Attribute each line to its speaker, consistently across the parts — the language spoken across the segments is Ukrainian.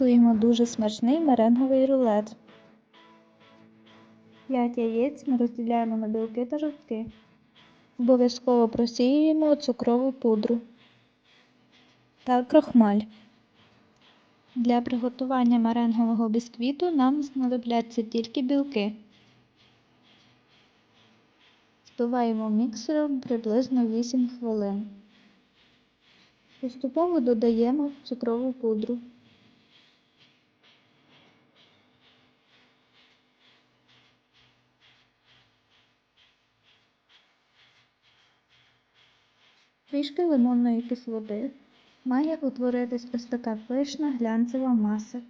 Speaker 1: Приготуємо дуже смачний меренговий рулет. 5 яєць ми розділяємо на білки та жовтки. Обов'язково просіюємо цукрову пудру та крохмаль. Для приготування меренгового бісквіту нам знадобляться тільки білки. Збиваємо міксером приблизно 8 хвилин. Поступово додаємо цукрову пудру. Трішки лимонної кислоти. Має утворитись ось така пишна глянцева маса.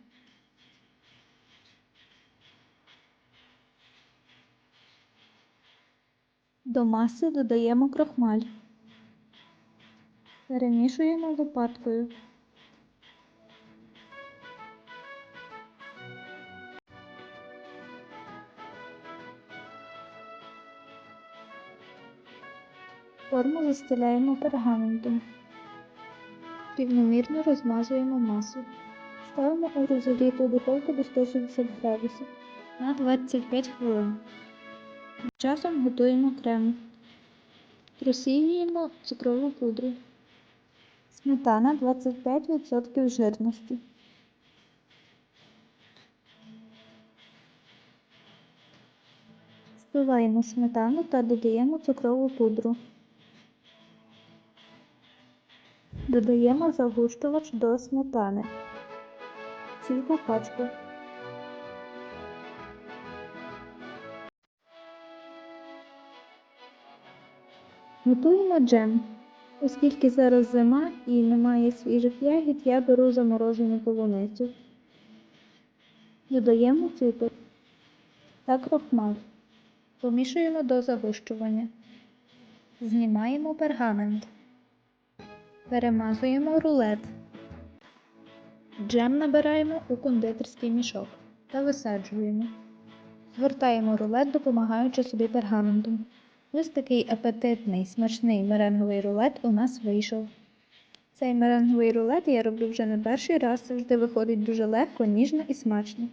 Speaker 1: До маси додаємо крохмаль. Перемішуємо лопаткою. Форму застеляємо пергаментом. Рівномірно розмазуємо масу. Ставимо у розігріту духовку до 160 градусів на 25 хвилин. Часом готуємо крем. Просіюємо цукрову пудру. Сметана 25% жирності. Збиваємо сметану та додаємо цукрову пудру. Додаємо загущувач до сметани. Цілу пачку. Готуємо джем. Оскільки зараз зима і немає свіжих ягід, я беру заморожену полуницю. Додаємо цукор та крохмаль. Помішуємо до загущування. Знімаємо пергамент. Перемазуємо рулет. Джем набираємо у кондитерський мішок та висаджуємо. Згортаємо рулет, допомагаючи собі пергаментом. Ось такий апетитний смачний меренговий рулет у нас вийшов. Цей меренговий рулет я роблю вже не перший раз, завжди виходить дуже легко, ніжно і смачно.